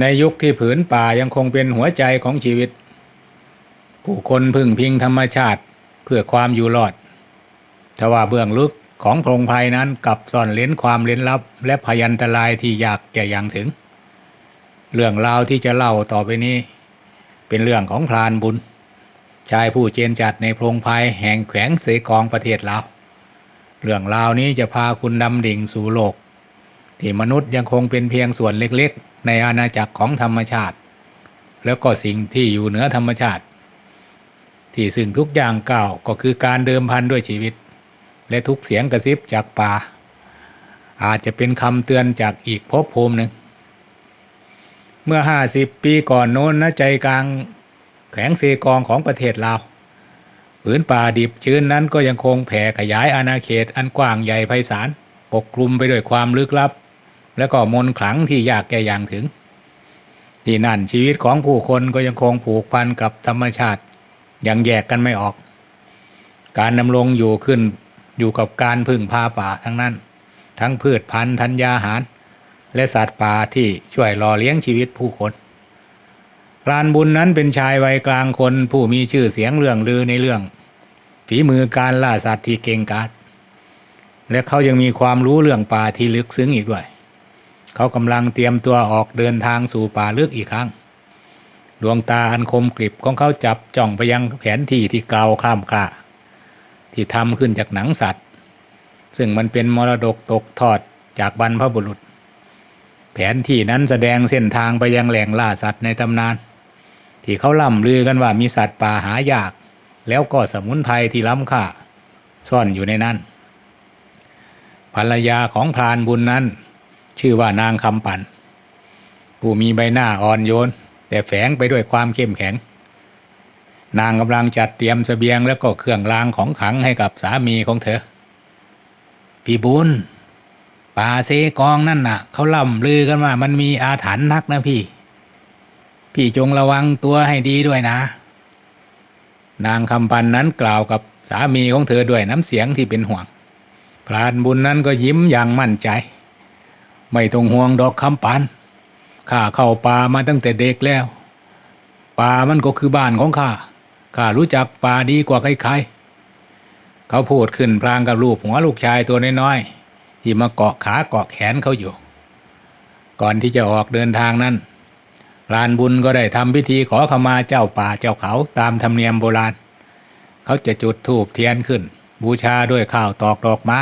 ในยุคที่ผืนป่ายังคงเป็นหัวใจของชีวิต ผู้คนพึ่งพิงธรรมชาติเพื่อความอยู่รอดทว่าเบื้องลึกของพงไพรนั้นกับซ่อนเล้นความเล้นลับ และพยันตรายที่ยากจะยังถึง เรื่องราวที่จะเล่าต่อไปนี้ เป็นเรื่องของพรานบุญ ชายผู้เจนจัดในพงไพรแห่งแขวงเสกองประเทศลาวเรื่องราวนี้จะพาคุณดำดิ่งสู่โลก ที่มนุษย์ยังคงเป็นเพียงส่วนเล็กๆ ในอาณาจักรของธรรมชาติ แล้วก็สิ่งที่อยู่เหนือธรรมชาติ ที่ซึ่งทุกอย่างเก่าก็คือการเดิมพันด้วยชีวิต และทุกเสียงกระซิบจากป่า อาจจะเป็นคำเตือนจากอีกภพภูมิหนึ่ง เมื่อห้าสิบปีก่อนโน้นนะใจกลางแขวงเซกองของประเทศลาวผืนป่าดิบชื้นนั้นก็ยังคงแผ่ขยายอาณาเขตอันกว้างใหญ่ไพศาลปกคลุมไปด้วยความลึกลับ และก็มนขลังที่ยากแก่อย่างถึง ที่นั่นชีวิตของผู้คนก็ยังคงผูกพันกับธรรมชาติยังแยกกันไม่ออก การดำรงอยู่ขึ้นอยู่กับการพึ่งพาป่าทั้งนั้น ทั้งพืชพันธุ์ธัญญาหาร และสัตว์ป่าที่ช่วยหล่อเลี้ยงชีวิตผู้คนพรานบุญนั้นเป็นชายวัยกลางคนผู้มีชื่อเสียงเรื่องลือในเรื่อง ฝีมือการล่าสัตว์ที่เก่งกาจและเขายังมีความรู้เรื่องป่าที่ลึกซึ้งอีกด้วย เขากำลังเตรียมตัวออกเดินทางสู่ป่าลึกอีกครั้ง ดวงตาอันคมกริบของเขาจับจ้องไปยังแผนที่ที่เกลาคล่ำคลาที่ทำขึ้นจากหนังสัตว์ ซึ่งมันเป็นมรดกตกทอดจากบรรพบุรุษ แผนที่นั้นแสดงเส้นทางไปยังแหล่งล่าสัตว์ในตำนาน ที่เขาล่ำลือกันว่ามีสัตว์ป่าหายาก แล้วก็สมุนไพรที่ล้ำค่าซ่อนอยู่ในนั้นภรรยาของพรานบุญนั้น ชื่อว่านางคำปันผู้มีใบหน้าอ่อนโยน แต่แฝงไปด้วยความเข้มแข็ง นางกำลังจัดเตรียมเสบียงแล้วก็เครื่องรางของขังให้กับสามีของเธอ พี่บุญป่าเซกองนั่นน่ะเขาล่ำลือกันว่ามันมีอาถรรพ์นักนะพี่ พี่จงระวังตัวให้ดีด้วยนะ นางคำปันนั้นกล่าวกับสามีของเธอด้วยน้ำเสียงที่เป็นห่วงพรานบุญนั้นก็ยิ้มอย่างมั่นใจ ไม่ต้องห่วงดอกคำปันข้าเข้าป่ามาตั้งแต่เด็กแล้ว ป่ามันก็คือบ้านของข้าข้ารู้จักป่าดีกว่าใครๆเขาพูดขึ้นพลางกับลูกหัวลูกชายตัวน้อยๆที่มาเกาะขาเกาะแขนเขาอยู่ ก่อนที่จะออกเดินทางนั้นพรานบุญก็ได้ทำพิธีขอขมาเจ้าป่าเจ้าเขาตามธรรมเนียมโบราณ เขาจะจุดธูปเทียนขึ้น บูชาด้วยข้าวตอกดอกไม้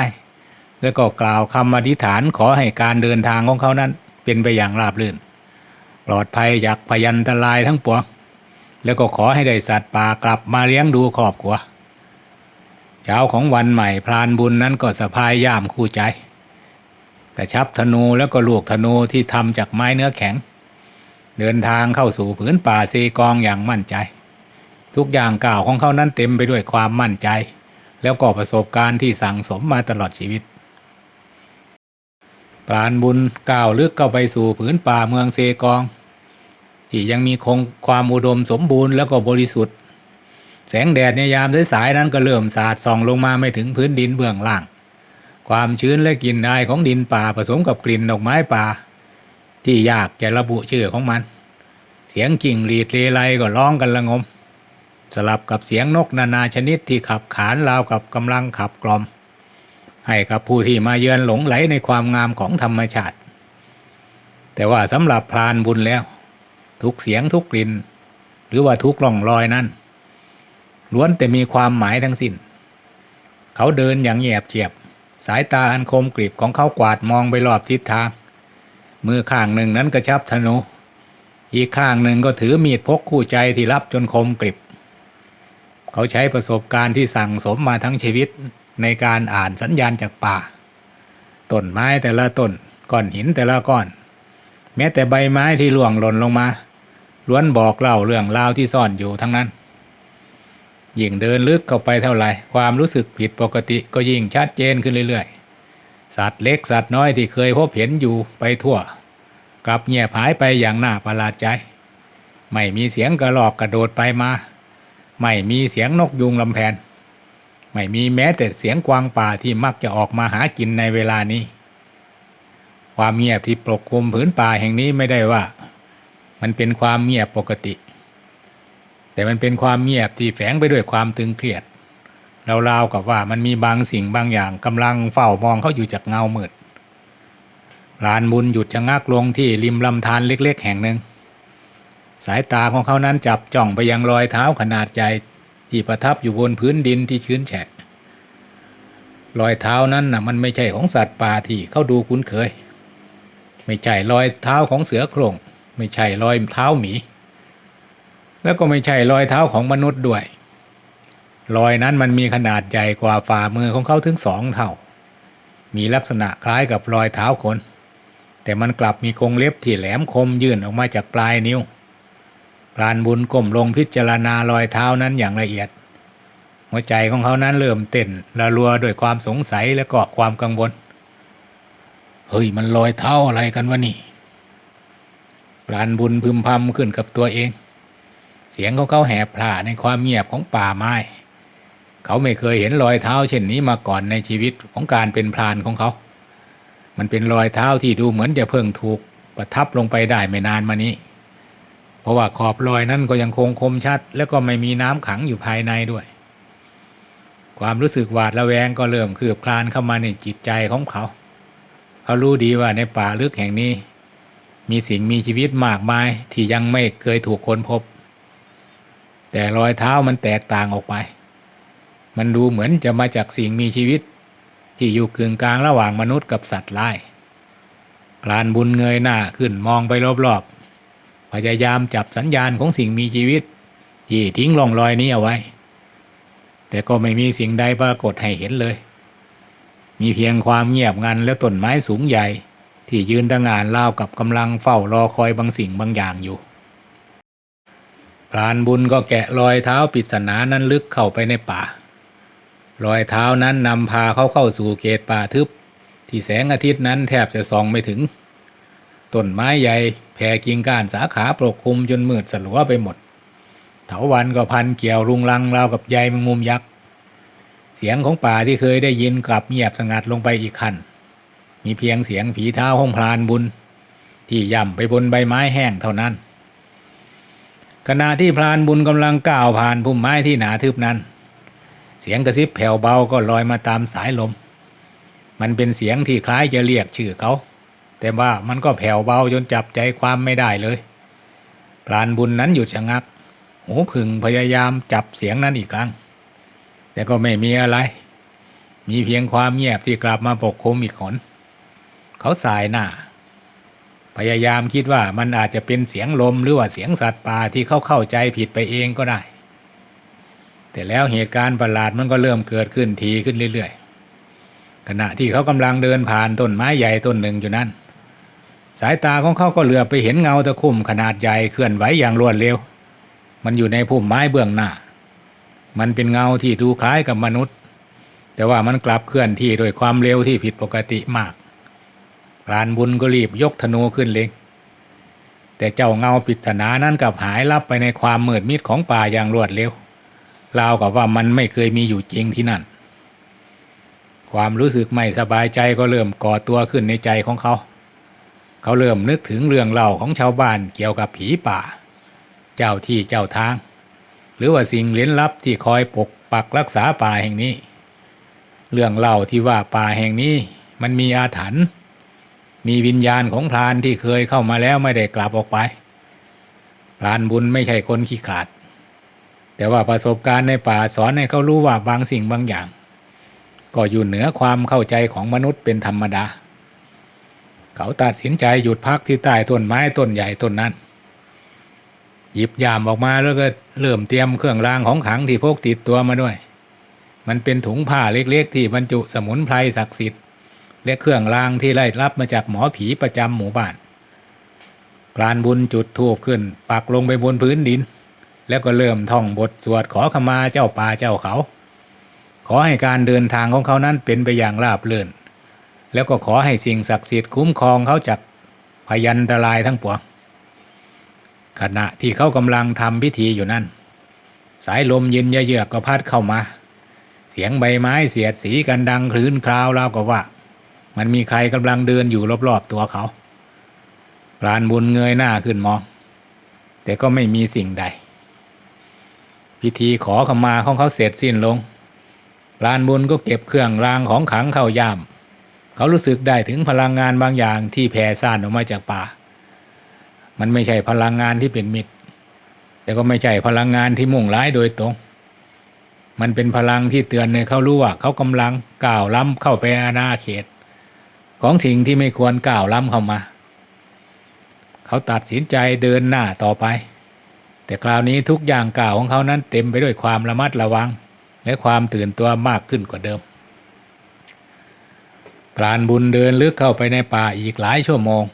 แล้วก็กล่าวคำอธิษฐานขอให้การเดินทางของเขานั้น เป็นไปอย่างราบรื่น ปลอดภัยจากพยันตรายทั้งปวงแล้วก็ขอให้ได้สัตว์ป่ากลับมาเลี้ยงดูครอบครัวเช้าของวันใหม่พรานบุญนั้นก็สะพายย่ามคู่ใจ กระชับธนูแล้วก็ลูกธนูที่ทำจากไม้เนื้อแข็ง เดินทางเข้าสู่ผืนป่าเซกองอย่างมั่นใจ ทุกอย่างกล่าวของเขานั้นเต็มไปด้วยความมั่นใจ แล้วก็ประสบการณ์ที่สั่งสมมาตลอดชีวิต ปราณบุญก้าวลึกเข้าไปสู่ผืนป่าเมืองเซกอง ที่ยังมีคงความอุดมสมบูรณ์แล้วก็บริสุทธิ์ แสงแดดในยามสายๆนั้นก็เริ่มสาดส่องลงมาไม่ถึงพื้นดินเบื้องล่าง ความชื้นและกลิ่นอายของดินป่าผสมกับกลิ่นดอกไม้ป่า ที่ยากจะระบุชื่อของมัน เสียงกิ่งหรีดเลไลก็ร้องกันละงม สลับกับเสียงนกนานาชนิดที่ขับขานราวกับกำลังขับกล่อม ให้กับผู้ที่มาเยือนหลงไหลในความงามของธรรมชาติ แต่ว่าสำหรับพรานบุญแล้ว ทุกเสียงทุกกลิ่น หรือว่าทุกร่องรอยนั้นล้วนแต่มีความหมายทั้งสิ้น เขาเดินอย่างเงียบเจียบ สายตาอันคมกริบของเขากวาดมองไปรอบทิศทาง มือข้างหนึ่งนั้นกระชับธนู อีกข้างหนึ่งก็ถือมีดพกคู่ใจที่รับจนคมกริบ เขาใช้ประสบการณ์ที่สั่งสมมาทั้งชีวิต ในการอ่านสัญญาณจากป่าต้นไม้แต่ละต้นก้อนหินแต่ละก้อน แม้แต่ใบไม้ที่ล่วงหล่นลงมาล้วนบอกเล่าเรื่องราวที่ซ่อนอยู่ทั้งนั้น ยิ่งเดินลึกเข้าไปเท่าไหร่ความรู้สึกผิดปกติก็ยิ่งชัดเจนขึ้นเรื่อยๆ สัตว์เล็กสัตว์น้อยที่เคยพบเห็นอยู่ไปทั่ว กลับเงียบหายไปอย่างน่าประหลาดใจ ไม่มีเสียงกระหรอกกระโดดไปมา ไม่มีเสียงนกยุงลำแพน ไม่มีแม้แต่เสียงกวางป่าที่มักจะออกมาหากินในเวลานี้ ความเงียบที่ปกคลุมผืนป่าแห่งนี้ไม่ได้ว่า มันเป็นความเงียบปกติ แต่มันเป็นความเงียบที่แฝงไปด้วยความตึงเครียดราวๆกับว่ามันมีบางสิ่งบางอย่างกำลังเฝ้ามองเขาอยู่จากเงามืดลานบุญหยุดชะงักลงที่ริมลำธารเล็ก ๆ แห่งหนึ่ง สายตาของเขานั้นจับจ้องไปยังรอยเท้าขนาดใหญ่ ที่ประทับอยู่บนพื้นดินที่ชื้นแฉะรอยเท้านั้นน่ะมันไม่ใช่ของสัตว์ป่าที่เขาดูคุ้นเคย ไม่ใช่รอยเท้าของเสือโคร่งไม่ใช่รอยเท้าหมี แล้วก็ไม่ใช่รอยเท้าของมนุษย์ด้วย รอยนั้นมันมีขนาดใหญ่กว่าฝ่ามือของเขาถึงสองเท่า มีลักษณะคล้ายกับรอยเท้าคน แต่มันกลับมีกรงเล็บที่แหลมคมยื่นออกมาจากปลายนิ้ว พรานบุญก้มลงพิจารณารอยเท้านั้นอย่างละเอียด หัวใจของเขานั้นเริ่มเต้นระรัวด้วยความสงสัยและก็ความกังวล เฮ้ยมันรอยเท้าอะไรกันวะนี่พรานบุญพึมพำขึ้นกับตัวเอง เสียงของเขาแหบพร่าในความเงียบของป่าไม้ เขาไม่เคยเห็นรอยเท้าเช่นนี้มาก่อนในชีวิตของการเป็นพรานของเขา มันเป็นรอยเท้าที่ดูเหมือนจะเพิ่งถูกประทับลงไปได้ไม่นานมานี้ เพราะว่าขอบรอยนั้นก็ยังคงคมชัด แล้วก็ไม่มีน้ำขังอยู่ภายในด้วย ความรู้สึกหวาดระแวงก็เริ่มคืบคลานเข้ามาในจิตใจของเขา เขารู้ดีว่าในป่าลึกแห่งนี้ มีสิ่งมีชีวิตมากมายที่ยังไม่เคยถูกค้นพบ แต่รอยเท้ามันแตกต่างออกไป มันดูเหมือนจะมาจากสิ่งมีชีวิต ที่อยู่กึ่งกลางระหว่างมนุษย์กับสัตว์ร้ายพลานบุญเงยหน้าขึ้นมองไปรอบ พยายามจับสัญญาณของสิ่งมีชีวิต ที่ทิ้งร่องรอยนี้เอาไว้ แต่ก็ไม่มีสิ่งใดปรากฏให้เห็นเลย มีเพียงความเงียบงันและต้นไม้สูงใหญ่ ที่ยืนตะงานราวกับกำลังเฝ้ารอคอยบางสิ่งบางอย่างอยู่พรานบุญก็แกะรอยเท้าปริศนานั้นลึกเข้าไปในป่า รอยเท้านั้นนำพาเขาเข้าสู่เขตป่าทึบ ที่แสงอาทิตย์นั้นแทบจะส่องไม่ถึงต้นไม้ใหญ่ แผ่กิ่งก้านสาขาปกคลุมจนมืดสลัวไปหมด เถาวันก็พันเกี่ยวรุงรังราวกับใยแมงมุมยักษ์ เสียงของป่าที่เคยได้ยินกลับเงียบสงัดลงไปอีกขั้น มีเพียงเสียงฝีเท้าของพรานบุญ ที่ย่ำไปบนใบไม้แห้งเท่านั้น ขณะที่พรานบุญกำลังก้าวผ่านพุ่มไม้ที่หนาทึบนั้น เสียงกระซิบแผ่วเบาก็ลอยมาตามสายลม มันเป็นเสียงที่คล้ายจะเรียกชื่อเขา แต่ว่ามันก็แผ่วเบาจนจับใจความไม่ได้เลยพรานบุญนั้นหยุดชะงัก หูผึ่งพยายามจับเสียงนั้นอีกครั้ง แต่ก็ไม่มีอะไร มีเพียงความเงียบที่กลับมาปกคลุมอีกขนเขาสายหน้า พยายามคิดว่ามันอาจจะเป็นเสียงลมหรือว่าเสียงสัตว์ป่าที่เขาเข้าใจผิดไปเองก็ได้ แต่แล้วเหตุการณ์ประหลาดมันก็เริ่มเกิดขึ้นทีขึ้นเรื่อยๆ ขณะที่เขากำลังเดินผ่านต้นไม้ใหญ่ต้นหนึ่งอยู่นั้น สายตาของเขาก็เหลือไปเห็นเงาตะคุ่มขนาดใหญ่เคลื่อนไหวอย่างรวดเร็ว มันอยู่ในพุ่มไม้เบื้องหน้า มันเป็นเงาที่ดูคล้ายกับมนุษย์ แต่ว่ามันกลับเคลื่อนที่โดยความเร็วที่ผิดปกติมากพรานบุญก็รีบยกธนูขึ้นเล็งแต่เจ้าเงาปริศนานั้นกลับหายลับไปในความมืดมิดของป่าอย่างรวดเร็วราวกับว่ามันไม่เคยมีอยู่จริงที่นั่น ความรู้สึกไม่สบายใจก็เริ่มก่อตัวขึ้นในใจของเขา เขาเริ่มนึกถึงเรื่องเล่าของชาวบ้านเกี่ยวกับผีป่า เจ้าที่เจ้าทาง หรือว่าสิ่งลี้ลับที่คอยปกปักรักษาป่าแห่งนี้ เรื่องเล่าที่ว่าป่าแห่งนี้มันมีอาถรรพ์มีวิญญาณของพรานที่เคยเข้ามาแล้วไม่ได้กลับออกไป พรานบุญไม่ใช่คนขี้ขลาด แต่ว่าประสบการณ์ในป่าสอนให้เขารู้ว่าบางสิ่งบางอย่าง ก็อยู่เหนือความเข้าใจของมนุษย์เป็นธรรมดา เขาตัดสินใจหยุดพักที่ใต้ต้นไม้ต้นใหญ่ต้นนั้น หยิบยามออกมาแล้วก็เริ่มเตรียมเครื่องรางของขลังที่พกติดตัวมาด้วย มันเป็นถุงผ้าเล็กๆ ที่บรรจุสมุนไพรศักดิ์สิทธิ์และเครื่องรางที่ได้รับมาจากหมอผีประจำหมู่บ้านพรานบุญจุดธูปขึ้น ปักลงไปบนพื้นดิน แล้วก็เริ่มท่องบทสวดขอขมาเจ้าป่าเจ้าเขา ขอให้การเดินทางของเขานั้นเป็นไปอย่างราบรื่น แล้วก็ขอให้สิ่งศักดิ์สิทธิ์คุ้มครองเขาจากพยันตรายทั้งปวงขณะที่เขากำลังทำพิธีอยู่นั่น สายลมเย็นเยือกก็พัดเข้ามา เสียงใบไม้เสียดสีกันดังคลื่นคราวราวกับว่า มันมีใครกำลังเดินอยู่รอบๆตัวเขาพรานบุญเงยหน้าขึ้นมอง แต่ก็ไม่มีสิ่งใด พิธีขอขมาของเขาเสร็จสิ้นลงลานบุญก็เก็บเครื่องรางของขังเข้าย่าม เขารู้สึกได้ถึงพลังงานบางอย่างที่แผ่ซ่านออกมาจากป่า มันไม่ใช่พลังงานที่เป็นมิตร แต่ก็ไม่ใช่พลังงานที่มุ่งร้ายโดยตรง มันเป็นพลังที่เตือนให้เขารู้ว่าเขากำลังก้าวล้ำเข้าไปอาณาเขต ของสิ่งที่ไม่ควรก้าวล้ำเข้ามา เขาตัดสินใจเดินหน้าต่อไป แต่คราวนี้ทุกอย่างก้าวของเขานั้นเต็มไปด้วยความระมัดระวัง และความตื่นตัวมากขึ้นกว่าเดิม พรานบุญเดินลึกเข้าไปในป่าอีกหลายชั่วโมง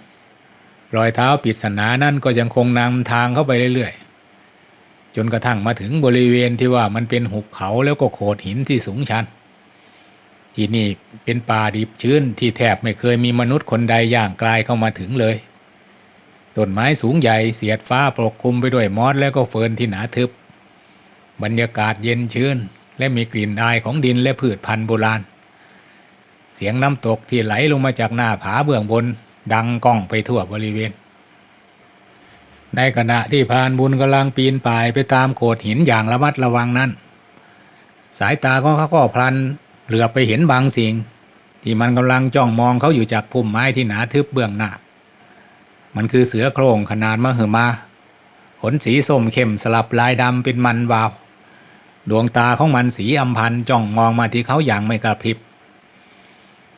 รอยเท้าปริศนานั่นก็ยังคงนำทางเข้าไปเรื่อยๆ จนกระทั่งมาถึงบริเวณที่ว่ามันเป็นหุบเขาแล้วก็โขดหินที่สูงชัน ที่นี่เป็นป่าดิบชื้นที่แทบไม่เคยมีมนุษย์คนใดย่างกลายเข้ามาถึงเลย ต้นไม้สูงใหญ่เสียดฟ้าปกคลุมไปด้วยมอสและก็เฟิร์นที่หนาทึบ บรรยากาศเย็นชื้น และมีกลิ่นอายของดินและพืชพันธุ์โบราณ เสียงน้ำตกที่ไหลลงมาจากหน้าผาเบื้องบนดังก้องไปทั่วบริเวณ ในขณะที่พานบุญกำลังปีนป่ายไปตามโขดหินอย่างระมัดระวังนั้น สายตาของเขาก็พลันเหลือไปเห็นบางสิ่ง ที่มันกำลังจ้องมองเขาอยู่จากพุ่มไม้ที่หนาทึบเบื้องหน้า มันคือเสือโคร่งขนาดมหึมา ขนสีส้มเข้มสลับลายดำเป็นมันวาว ดวงตาของมันสีอำพันจ้องมองมาที่เขาอย่างไม่กระพริบ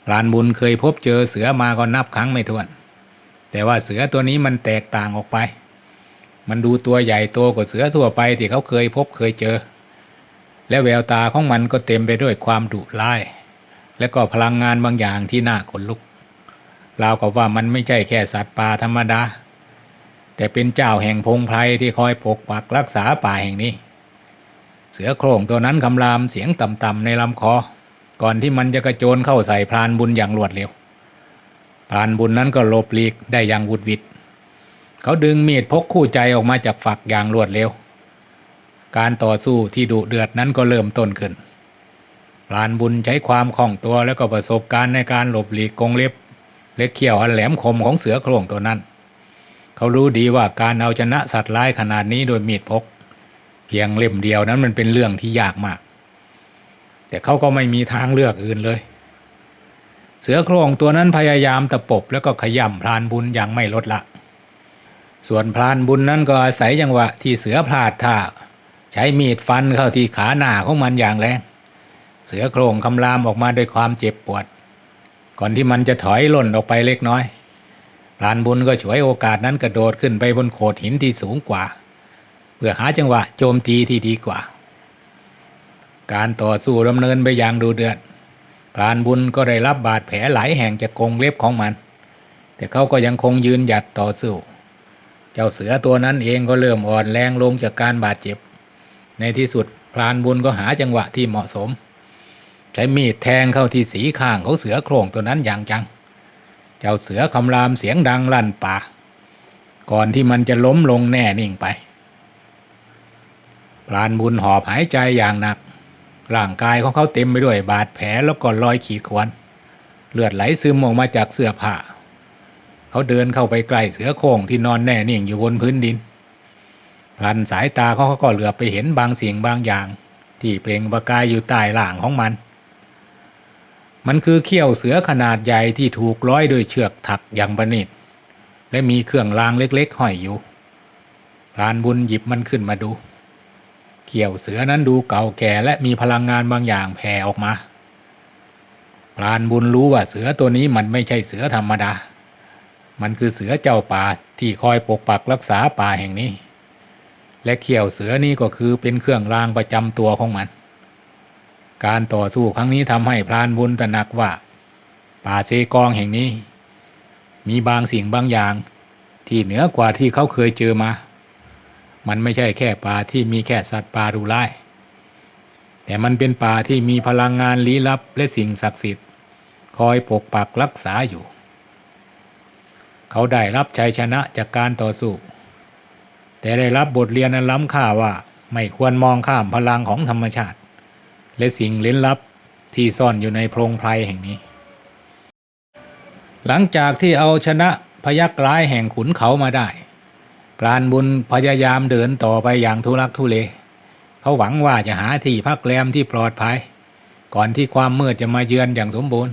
พรานบุญเคยพบเจอเสือมาก็นับครั้งไม่ถ้วน แต่ว่าเสือตัวนี้มันแตกต่างออกไป มันดูตัวใหญ่โตกว่าเสือทั่วไปที่เขาเคยพบเคยเจอ และแววตาของมันก็เต็มไปด้วยความดุร้าย และก็พลังงานบางอย่างที่น่าขนลุกราวกับว่ามันไม่ใช่แค่สัตว์ป่าธรรมดา แต่เป็นเจ้าแห่งพงไพรที่คอยปกปักรักษาป่าแห่งนี้ เสือโคร่งตัวนั้นคำรามเสียงต่ำๆในลำคอ ก่อนที่มันจะกระโจนเข้าใส่พรานบุญอย่างรวดเร็ว พรานบุญนั้นก็หลบหลีกได้อย่างวุดวิดเขาดึงมีดพกคู่ใจออกมาจากฝักอย่างรวดเร็ว การต่อสู้ที่ดุเดือดนั้นก็เริ่มต้นขึ้น พรานบุญใช้ความคล่องตัวและก็ประสบการณ์ในการหลบหลีกกงเล็บและเขี้ยวอันแหลมคมของเสือโคร่งตัวนั้น เขารู้ดีว่าการเอาชนะสัตว์ร้ายขนาดนี้โดยมีดพก เพียงเล่มเดียวนั้นมันเป็นเรื่องที่ยากมาก แต่เขาก็ไม่มีทางเลือกอื่นเลย เสือโคร่งตัวนั้นพยายามตะปบแล้วก็ขย่ำพรานบุญอย่างไม่ลดละ ส่วนพรานบุญนั้นก็อาศัยจังหวะที่เสือพลาดท่าใช้มีดฟันเข้าที่ขาหน้าของมันอย่างแรงเสือโคร่งคำรามออกมาด้วยความเจ็บปวด ก่อนที่มันจะถอยหล่นออกไปเล็กน้อยพรานบุญก็ฉวยโอกาสนั้นกระโดดขึ้นไปบนโขดหินที่สูงกว่า เพื่อหาจังหวะโจมตีที่ดีกว่า การต่อสู้ดำเนินไปอย่างดูเดือดพรานบุญก็ได้รับบาดแผลหลายแห่งจากกรงเล็บของมัน แต่เขาก็ยังคงยืนหยัดต่อสู้ เจ้าเสือตัวนั้นเองก็เริ่มอ่อนแรงลงจากการบาดเจ็บ ในที่สุดพรานบุญก็หาจังหวะที่เหมาะสม ใช้มีดแทงเข้าที่สีข้างของเสือโคร่งตัวนั้นอย่างจัง เจ้าเสือคำรามเสียงดังลั่นป่า ก่อนที่มันจะล้มลงแน่นิ่งไปพรานบุญหอบหายใจอย่างหนัก ร่างกายของเขาเต็มไปด้วยบาดแผลแล้วก็รอยขีดข่วนเลือดไหลซึมออกมาจากเสื้อผ้า เขาเดินเข้าไปใกล้เสือโคร่งที่นอนแน่นิ่งอยู่บนพื้นดิน พลันสายตาเขาก็เหลือบไปเห็นบางสิ่งบางอย่าง ที่เปล่งประกายอยู่ใต้หล่างของมัน มันคือเขี้ยวเสือขนาดใหญ่ที่ถูกร้อยด้วยเชือกถักอย่างประณีตและมีเครื่องรางเล็กๆห้อยอยู่พรานบุญหยิบมันขึ้นมาดู เขี้ยวเสือนั้นดูเก่าแก่และมีพลังงานบางอย่างแผ่ออกมาพรานบุญรู้ว่าเสือตัวนี้มันไม่ใช่เสือธรรมดา มันคือเสือเจ้าป่าที่คอยปกปักรักษาป่าแห่งนี้ และเขี้ยวเสือนี้ก็คือเป็นเครื่องรางประจำตัวของมัน การต่อสู้ครั้งนี้ทำให้พรานบุญตระหนักว่า ป่าเซกองแห่งนี้ มีบางสิ่งบางอย่าง ที่เหนือกว่าที่เขาเคยเจอมา มันไม่ใช่แค่ป่าที่มีแค่สัตว์ป่าดุร้าย แต่มันเป็นป่าที่มีพลังงานลี้ลับและสิ่งศักดิ์สิทธิ์ คอยปกปักรักษาอยู่ เขาได้รับชัยชนะจากการต่อสู้ แต่ได้รับบทเรียนอันล้ำค่าว่าไม่ควรมองข้ามพลังของธรรมชาติ และสิ่งลึกลับที่ซ่อนอยู่ในโพรงไพรแห่งนี้ หลังจากที่เอาชนะพยักร้ายแห่งขุนเขามาได้ พรานบุญพยายามเดินต่อไปอย่างทุลักทุเล เขาหวังว่าจะหาที่พักแรมที่ปลอดภัย ก่อนที่ความมืดจะมาเยือนอย่างสมบูรณ์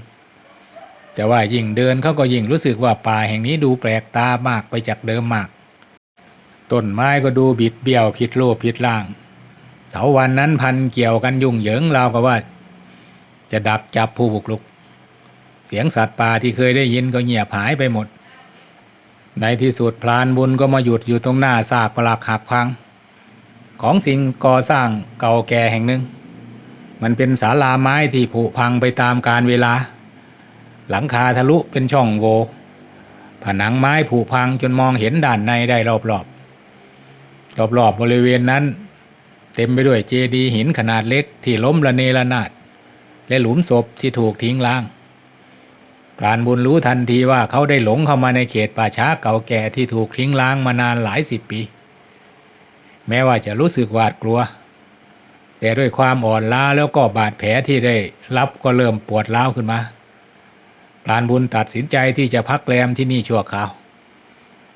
แต่ว่ายิ่งเดินเขาก็ยิ่งรู้สึกว่าป่าแห่งนี้ดูแปลกตามากไปจากเดิมมาก ต้นไม้ก็ดูบิดเบี้ยวผิดรูปผิดร่างเถาวันนั้นพันเกี่ยวกันยุ่งเหยิงราวกับว่า จะดักจับผู้บุกรุก เสียงสัตว์ป่าที่เคยได้ยินก็เงียบหายไปหมด ในที่สุดพลานบุญก็มาหยุดอยู่ตรงหน้าซากปลักหักพัง ของสิ่งก่อสร้างเก่าแก่แห่งหนึ่ง มันเป็นศาลาไม้ที่ผุพังไปตามกาลเวลา หลังคาทะลุเป็นช่องโหวผนังไม้ผุพังจนมองเห็นด้านในได้รอบๆรอบๆบริเวณนั้น เต็มไปด้วยเจดีย์หินขนาดเล็กที่ล้มระเนระนาด และหลุมศพที่ถูกทิ้งล้าง พรานบุญรู้ทันทีว่าเขาได้หลงเข้ามาในเขตป่าช้าเก่าแก่ที่ถูกทิ้งล้างมานานหลายสิบปี แม้ว่าจะรู้สึกหวาดกลัว แต่ด้วยความอ่อนล้าแล้วก็บาดแผลที่ได้รับก็เริ่มปวดร้าวขึ้นมาพรานบุญตัดสินใจที่จะพักแรมที่นี่ชั่วคราว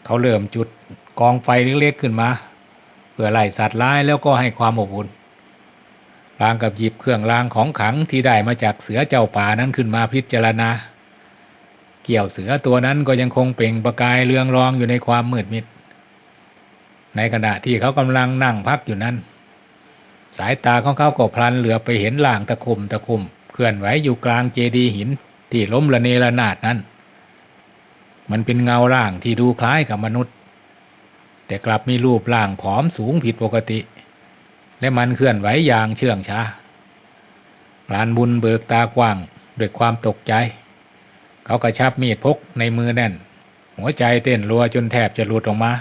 เขาเริ่มจุดกองไฟเล็กๆขึ้นมา เพื่อไล่สัตว์ร้ายแล้วก็ให้ความอบอุ่นพลางกับหยิบเครื่องรางของขลังที่ได้มาจากเสือเจ้าป่านั้นขึ้นมาพิจารณา กี่ยวเสือตัวนั้นก็ยังคงเปล่งประกายเรืองรองอยู่ในความมืดมิด ในขณะที่เขากำลังนั่งพักอยู่นั้น สายตาของเขาก็พลันเหลือไปเห็นล่างตะคุ่มตะคุ่มเคลื่อนไหวอยู่กลางเจดีหินที่ล้มระเนระนาดนั้น มันเป็นเงาร่างที่ดูคล้ายกับมนุษย์ แต่กลับมีรูปร่างผอมสูงผิดปกติ และมันเคลื่อนไหวอย่างเชื่องช้าพรานบุญเบิกตากว้างด้วยความตกใจ เขากระชับมีดพกในมือแน่น หัวใจเต้นรัวจนแทบจะหลุดออกมา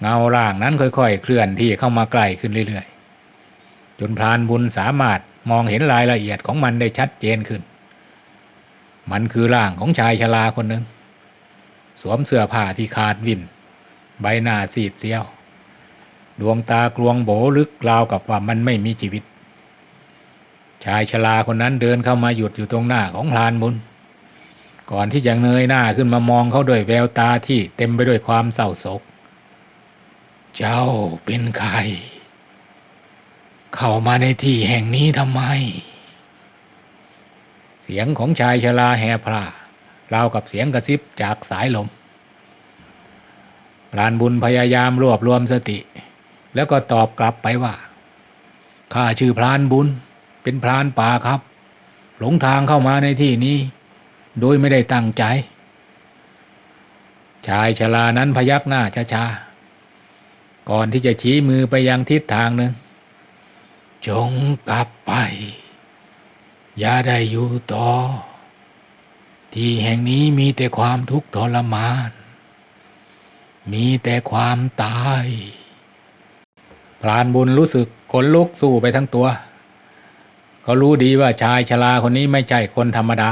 เงาร่างนั้นค่อยๆ เคลื่อนที่เข้ามาใกล้ขึ้นเรื่อยๆ จนพรานบุญสามารถมองเห็นรายละเอียดของมันได้ชัดเจนขึ้น มันคือร่างของชายชราคนหนึ่งสวมเสื้อผ้าที่ขาดวิน ใบหน้าซีดเซียว ดวงตากลวงโบลึกราวกับว่ามันไม่มีชีวิต ชายชราคนนั้นเดินเข้ามาหยุดอยู่ตรงหน้าของพรานบุญ ก่อนที่จะเงยหน้าขึ้นมามองเขาด้วยแววตาที่เต็มไปด้วยความเศร้าโศก เจ้าเป็นใคร เข้ามาในที่แห่งนี้ทำไม เสียงของชายชราแห่พราราวกับเสียงกระซิบจากสายลมพรานบุญพยายามรวบรวมสติ แล้วก็ตอบกลับไปว่าข้าชื่อพรานบุญ เป็นพรานป่าครับ หลงทางเข้ามาในที่นี้ โดยไม่ได้ตั้งใจ ชายชรานั้นพยักหน้าช้าๆก่อนที่จะชี้มือไปยังทิศทางหนึ่ง จงกลับไป อย่าได้อยู่ต่อ ที่แห่งนี้มีแต่ความทุกข์ทรมาน มีแต่ความตายพรานบุญรู้สึกขนลุกสู้ไปทั้งตัว เขารู้ดีว่าชายชราคนนี้ไม่ใช่คนธรรมดา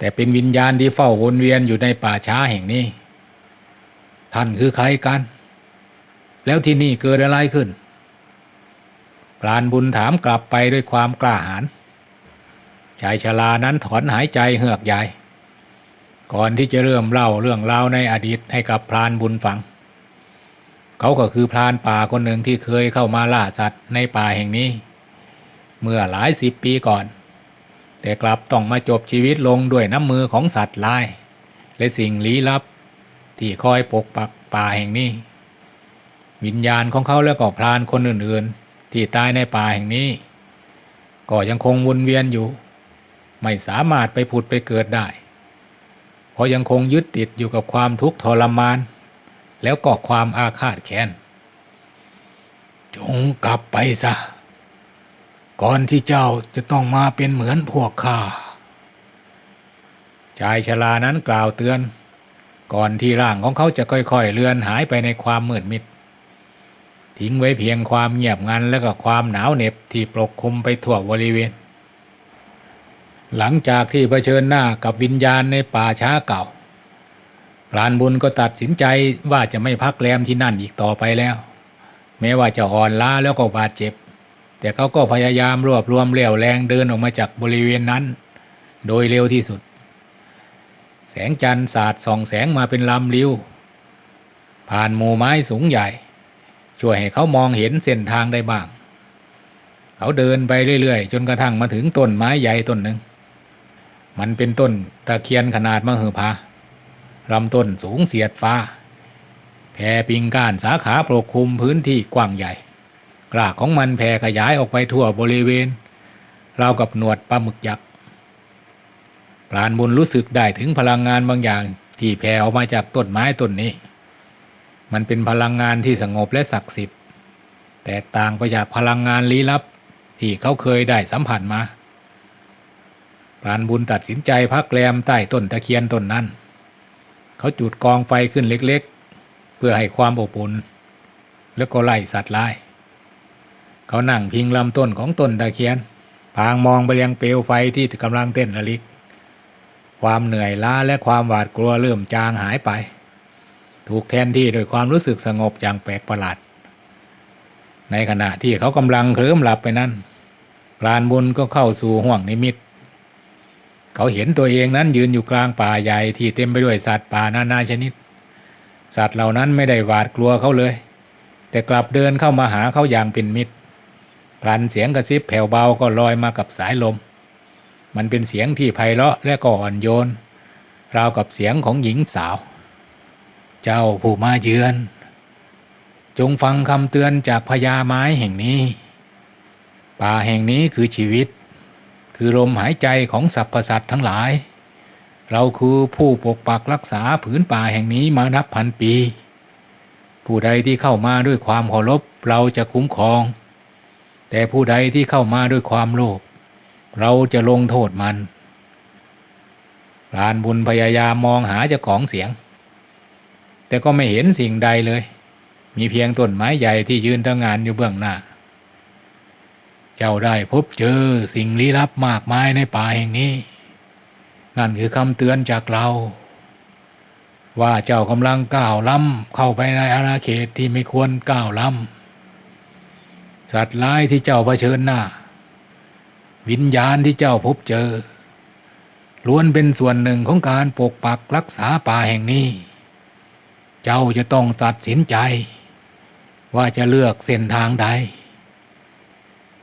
แต่เป็นวิญญาณที่เฝ้าวนเวียนอยู่ในป่าช้าแห่งนี้ ท่านคือใครกัน แล้วที่นี่เกิดอะไรขึ้นพรานบุญถามกลับไปด้วยความกล้าหาญชายชรานั้นถอนหายใจเฮือกใหญ่ ก่อนที่จะเริ่มเล่าเรื่องราวในอดีตให้กับพรานบุญฟัง เขาก็คือพรานป่าคนหนึ่งที่เคยเข้ามาล่าสัตว์ในป่าแห่งนี้ เมื่อหลายสิบปีก่อน แต่กลับต้องมาจบชีวิตลงด้วยน้ำมือของสัตว์ลาย และสิ่งลี้ลับ ที่คอยปกปักป่าแห่งนี้ วิญญาณของเขาและก็พรานคนอื่นๆ ที่ตายในป่าแห่งนี้ ก็ยังคงวนเวียนอยู่ ไม่สามารถไปผุดไปเกิดได้ เพราะยังคงยึดติดอยู่กับความทุกข์ทรมาน แล้วก็ความอาฆาตแค้นจงกลับไปซะ ก่อนที่เจ้าจะต้องมาเป็นเหมือนพวกข้า ชายชรานั้นกล่าวเตือน ก่อนที่ร่างของเขาจะค่อยๆเลือนหายไปในความมืดมิด ทิ้งไว้เพียงความเงียบงันและก็ความหนาวเหน็บที่ปกคลุมไปทั่วบริเวณ หลังจากที่เผชิญหน้ากับวิญญาณในป่าช้าเก่าพรานบุญก็ตัดสินใจว่าจะไม่พักแรมที่นั่นอีกต่อไปแล้ว แม้ว่าจะอ่อนล้าแล้วก็บาดเจ็บ แต่เขาก็พยายามรวบรวมเรี่ยวแรงเดินออกมาจากบริเวณนั้น โดยเร็วที่สุด แสงจันทร์สาดส่องแสงมาเป็นลำลิ้ว ผ่านหมู่ไม้สูงใหญ่ ช่วยให้เขามองเห็นเส้นทางได้บ้าง เขาเดินไปเรื่อยๆ จนกระทั่งมาถึงต้นไม้ใหญ่ต้นหนึ่ง มันเป็นต้นตะเคียนขนาดมหึพาลำต้นสูงเสียดฟ้าแผ่ปิงก้านสาขาปกคลุมพื้นที่กว้างใหญ่ กลากของมันแผ่ขยายออกไปทั่วบริเวณราวกับหนวดปลาหมึกยักษ์พรานบุญรู้สึกได้ถึงพลังงานบางอย่างที่แผ่ออกมาจากต้นไม้ต้นนี้ มันเป็นพลังงานที่สงบและศักดิ์สิทธิ์ แตกต่างไปจากพลังงานลี้ลับที่เขาเคยได้สัมผัสมาพรานบุญตัดสินใจพักแรมใต้ต้นตะเคียนต้นนั้น เขาจุดกองไฟขึ้นเล็กๆ เพื่อให้ความอบอุ่นแล้วก็ไล่สัตว์ร้าย เขานั่งพิงลำต้นของต้นตะเคียน พางมองไปยังเปลวไฟที่กำลังเต้นระลิก ความเหนื่อยล้าและความหวาดกลัวเริ่มจางหายไป ถูกแทนที่โดยความรู้สึกสงบอย่างแปลกประหลาด ในขณะที่เขากำลังเคลิ้มหลับไปนั้นพรานบุญก็เข้าสู่ห่วงนิมิต เขาเห็นตัวเองนั้นยืนอยู่กลางป่าใหญ่ที่เต็มไปด้วยสัตว์ป่านานาชนิด สัตว์เหล่านั้นไม่ได้หวาดกลัวเขาเลย แต่กลับเดินเข้ามาหาเขาอย่างเป็นมิตร พลันเสียงกระซิบแผ่วเบาก็ลอยมากับสายลม มันเป็นเสียงที่ไพเราะและก็อ่อนโยน ราวกับเสียงของหญิงสาว เจ้าผู้มาเยือน จงฟังคำเตือนจากพญาไม้แห่งนี้ ป่าแห่งนี้คือชีวิต คือลมหายใจของสรรพสัตว์ทั้งหลาย เราคือผู้ปกปักรักษาผืนป่าแห่งนี้มานับพันปี ผู้ใดที่เข้ามาด้วยความเคารพเราจะคุ้มครอง แต่ผู้ใดที่เข้ามาด้วยความโลภเราจะลงโทษมันพรานบุญพยายามมองหาเจ้าของเสียง แต่ก็ไม่เห็นสิ่งใดเลย มีเพียงต้นไม้ใหญ่ที่ยืนตั้งงานอยู่เบื้องหน้า เจ้าได้พบเจอสิ่งลี้ลับมากมายในป่าแห่งนี้ นั่นคือคำเตือนจากเรา ว่าเจ้ากำลังก้าวล้ำเข้าไปในอาณาเขตที่ไม่ควรก้าวล้ำ สัตว์ร้ายที่เจ้าเผชิญหน้า วิญญาณที่เจ้าพบเจอ ล้วนเป็นส่วนหนึ่งของการปกปักรักษาป่าแห่งนี้ เจ้าจะต้องตัดสินใจ ว่าจะเลือกเส้นทางใด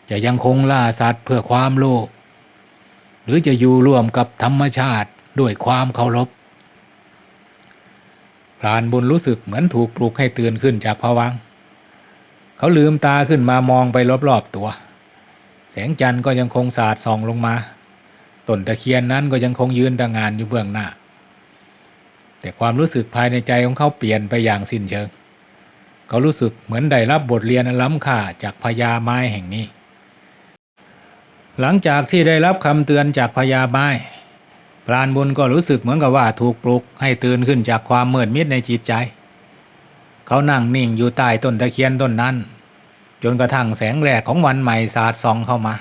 จะยังคงล่าสัตว์เพื่อความโลภหรือจะอยู่ร่วมกับธรรมชาติด้วยความเคารพพรานบุญรู้สึกเหมือนถูกปลุกให้ตื่นขึ้นจากภวัง เขาลืมตาขึ้นมามองไปรอบๆตัว แสงจันทร์ก็ยังคงสาดส่องลงมาต้นตะเคียนนั้นก็ยังคงยืนตะงานอยู่เบื้องหน้า แต่ความรู้สึกภายในใจของเขาเปลี่ยนไปอย่างสิ้นเชิง เขารู้สึกเหมือนได้รับบทเรียนอันล้ำค่าจากพญาไม้แห่งนี้ หลังจากที่ได้รับคำเตือนจากพญาไม้พรานบุญก็รู้สึกเหมือนกับว่าถูกปลุกให้ตื่นขึ้นจากความมืดมิดในจิตใจ เขานั่งนิ่งอยู่ใต้ต้นตะเคียนต้นนั้น จนกระทั่งแสงแรกของวันใหม่สาดส่องเข้ามา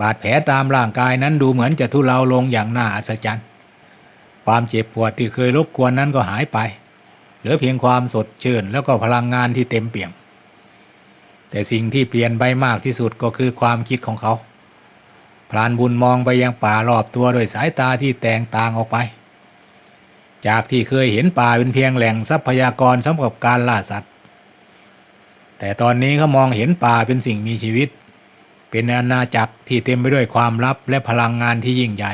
บาดแผลตามร่างกายนั้นดูเหมือนจะทุเลาลงอย่างน่าอัศจรรย์ ความเจ็บปวดที่เคยรบกวนนั้นก็หายไป เหลือเพียงความสดชื่นแล้วก็พลังงานที่เต็มเปี่ยม แต่สิ่งที่เปลี่ยนไปมากที่สุดก็คือความคิดของเขาพรานบุญมองไปยังป่ารอบตัวด้วยสายตาที่แตกต่างออกไป จากที่เคยเห็นป่าเป็นเพียงแหล่งทรัพยากรสำหรับการล่าสัตว์ แต่ตอนนี้เขามองเห็นป่าเป็นสิ่งมีชีวิต เป็นอาณาจักรที่เต็มไปด้วยความลับและพลังงานที่ยิ่งใหญ่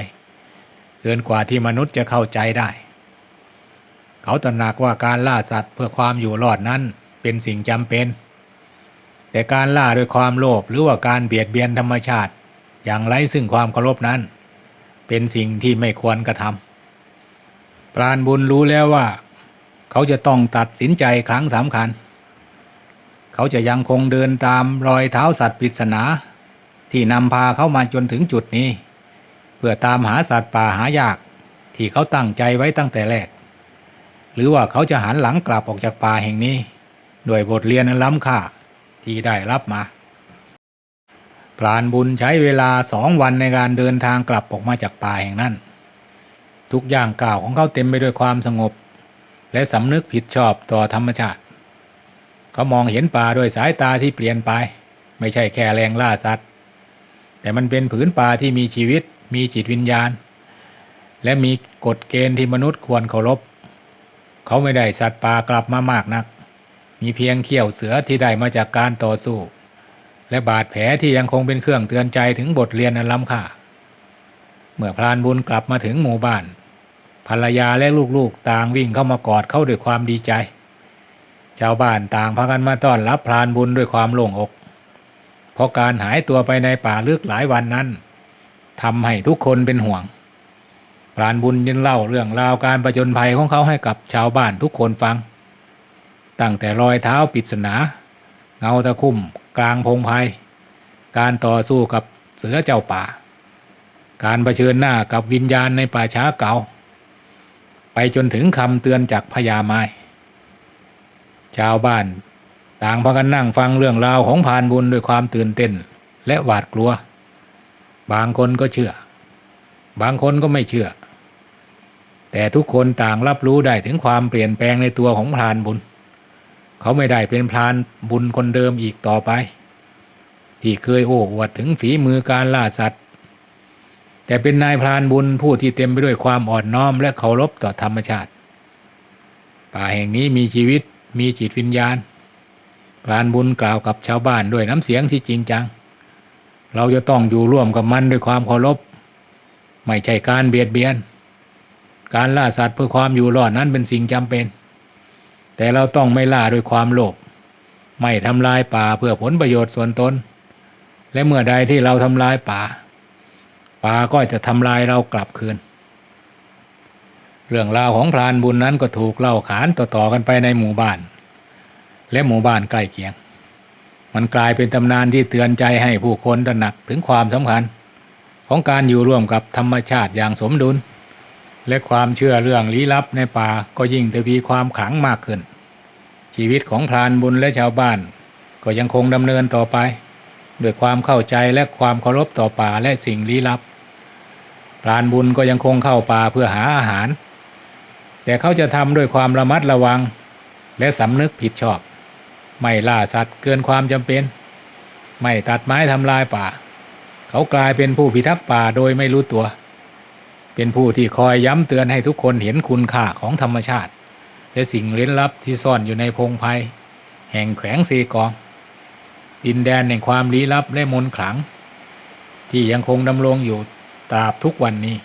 เกินกว่าที่มนุษย์จะเข้าใจได้ เขาตระหนักว่าการล่าสัตว์เพื่อความอยู่รอดนั้นเป็นสิ่งจำเป็น แต่การล่าด้วยความโลภหรือว่าการเบียดเบียนธรรมชาติ อย่างไร้ซึ่งความเคารพนั้น เป็นสิ่งที่ไม่ควรกระทำ ราณบุญรู้แล้วว่า เขาจะต้องตัดสินใจครั้งสำคัญ เขาจะยังคงเดินตามรอยเท้าสัตว์ปริศนาที่นำพาเขามาจนถึงจุดนี้ เพื่อตามหาสัตว์ป่าหายาก ที่เขาตั้งใจไว้ตั้งแต่แรก หรือว่าเขาจะหันหลังกลับออกจากป่าแห่งนี้ด้วยบทเรียนอันล้ำค่าที่ได้รับมาพรานบุญใช้เวลาสองวันในการเดินทางกลับออกมาจากป่าแห่งนั้น ทุกอย่างก้าวของเขาเต็มไปด้วยความสงบ และสำนึกผิดชอบต่อธรรมชาติ เขามองเห็นป่าด้วยสายตาที่เปลี่ยนไป ไม่ใช่แค่แรงล่าสัตว์ แต่มันเป็นผืนป่าที่มีชีวิต มีจิตวิญญาณ และมีกฎเกณฑ์ที่มนุษย์ควรเคารพ เขาไม่ได้สัตว์ป่ากลับมามากนัก มีเพียงเขี้ยวเสือที่ได้มาจากการต่อสู้ และบาดแผลที่ยังคงเป็นเครื่องเตือนใจถึงบทเรียนอันล้ำค่าเมื่อพรานบุญกลับมาถึงหมู่บ้าน ภรรยาและลูกๆ ต่างวิ่งเข้ามากอดเขาด้วยความดีใจ ชาวบ้านต่างพากันมาต้อนรับพรานบุญด้วยความโล่งอกเพราะการหายตัวไปในป่าลึกหลายวันนั้นทำให้ทุกคนเป็นห่วงพรานบุญยังเล่าเรื่องราวการประจนภัยของเขาให้กับชาวบ้านทุกคนฟัง ตั้งแต่รอยเท้าปริศนา เงาตะคุ่ม กลางพงไพการต่อสู้กับเสือเจ้าป่า การเผชิญหน้ากับวิญญาณในป่าช้าเก่า ไปจนถึงคำเตือนจากพญาไม้ชาวบ้าน ต่างพากันนั่งฟังเรื่องราวของพานบุญด้วยความตื่นเต้นและหวาดกลัว บางคนก็เชื่อ บางคนก็ไม่เชื่อ แต่ทุกคนต่างรับรู้ได้ถึงความเปลี่ยนแปลงในตัวของพานบุญ เขาไม่ได้เป็นพานบุญคนเดิมอีกต่อไป ที่เคยโอ้อวดถึงฝีมือการล่าสัตว์ แต่เป็นนายพรานบุญผู้ที่เต็มไปด้วยความอ่อนน้อมและเคารพต่อธรรมชาติ ป่าแห่งนี้มีชีวิตมีจิตวิญญาณ พรานบุญกล่าวกับชาวบ้านด้วยน้ำเสียงที่จริงจัง เราจะต้องอยู่ร่วมกับมันด้วยความเคารพ ไม่ใช่การเบียดเบียน การล่าสัตว์เพื่อความอยู่รอดนั้นเป็นสิ่งจำเป็น แต่เราต้องไม่ล่าด้วยความโลภ ไม่ทำลายป่าเพื่อผลประโยชน์ส่วนตน และเมื่อใดที่เราทำลายป่า ป่าก็จะทำลายเรากลับคืน เรื่องราวของพรานบุญนั้นก็ถูกเล่าขานต่อๆกันไปในหมู่บ้าน และหมู่บ้านใกล้เคียง มันกลายเป็นตำนานที่เตือนใจให้ผู้คนตระหนักถึงความสำคัญ ของการอยู่ร่วมกับธรรมชาติอย่างสมดุล และความเชื่อเรื่องลี้ลับในป่าก็ยิ่งทวีความขลังมากขึ้น ชีวิตของพรานบุญและชาวบ้าน ก็ยังคงดำเนินต่อไปด้วยความเข้าใจและความเคารพต่อป่าและสิ่งลี้ลับ พรานบุญก็ยังคงเข้าป่าเพื่อหาอาหาร แต่เขาจะทำด้วยความระมัดระวัง และสำนึกผิดชอบ ไม่ล่าสัตว์เกินความจำเป็น ไม่ตัดไม้ทำลายป่า เขากลายเป็นผู้พิทักษ์ป่าโดยไม่รู้ตัว เป็นผู้ที่คอยย้ำเตือนให้ทุกคนเห็นคุณค่าของธรรมชาติ และสิ่งเร้ลับที่ซ่อนอยู่ในพงไพ่แห่งแขวงสีกอง ดินแดนแห่งความลี้ลับและมนต์ขลัง ที่ยังคงดำรงอยู่ ตราบทุกวันนี้